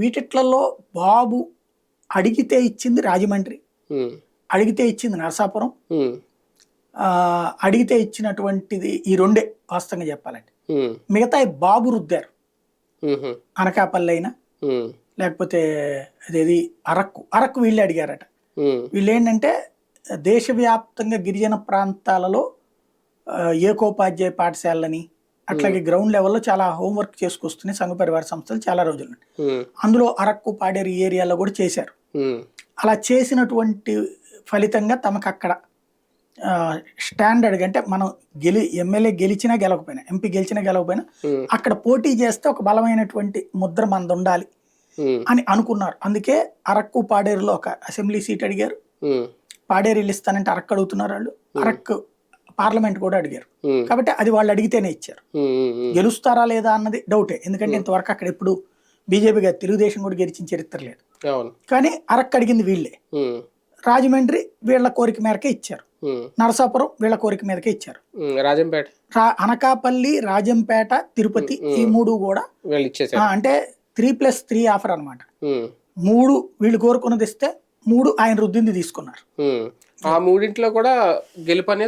వీటిట్లలో బాబు అడిగితే ఇచ్చింది రాజమండ్రి. అడిగితే ఇచ్చింది నరసాపురం. అడిగితే ఇచ్చినటువంటిది ఈ రెండే వాస్తవంగా చెప్పాలంటే. మిగతా బాబు రుద్దారు. అనకాపల్లి అయినా లేకపోతే అదేది అరకు అరకు వీళ్ళే అడిగారట. వీళ్ళు ఏంటంటే దేశవ్యాప్తంగా గిరిజన ప్రాంతాలలో ఏకోపాధ్యాయ పాఠశాలని అట్లాగే గ్రౌండ్ లెవెల్లో చాలా హోంవర్క్ చేసుకొస్తున్నాయి సంఘ పరివార సంస్థలు చాలా రోజుల నుండి అందులో అరకు పాడేరు ఏరియాలో కూడా చేశారు. అలా చేసినటువంటి ఫలితంగా తమకు అక్కడ స్టాండర్డ్ అంటే మనం గెలి ఎమ్మెల్యే గెలిచినా గెలవకపోయినా ఎంపీ గెలిచినా గెలవకపోయినా అక్కడ పోటీ చేస్తే ఒక బలమైనటువంటి ముద్ర మంది ఉండాలి అని అనుకున్నారు. అందుకే అరకు పాడేరులో ఒక అసెంబ్లీ సీట్ అడిగారు. పాడేరు ఇల్లు ఇస్తానంటే అరకు అడుగుతున్నారు వాళ్ళు. అరకు పార్లమెంట్ కూడా అడిగారు. కాబట్టి అది వాళ్ళు అడిగితేనే ఇచ్చారు. గెలుస్తారా లేదా అన్నది డౌటే. ఎందుకంటే ఇంతవరకు అక్కడ ఎప్పుడు బీజేపీ గారు తెలుగుదేశం కూడా గెలిచిన చరిత్ర లేదు. కానీ అరకు అడిగింది వీళ్ళే. రాజమండ్రి వీళ్ళ కోరిక మేరకే ఇచ్చారు. నరసాపురం వీళ్ళ కోరిక మీదకే ఇచ్చారు. రాజంపేట. అనకాపల్లి రాజంపేట తిరుపతి ఈ మూడు కూడా అంటే త్రీ ప్లస్ త్రీ ఆఫర్ అన్నమాట. ఉమ్, మూడు వీళ్ళు కోరుకున్నది ఇస్తే మూడు ఆయన రుద్దింది తీసుకున్నారు. ఆ మూడింట్లో కూడా గెలుపు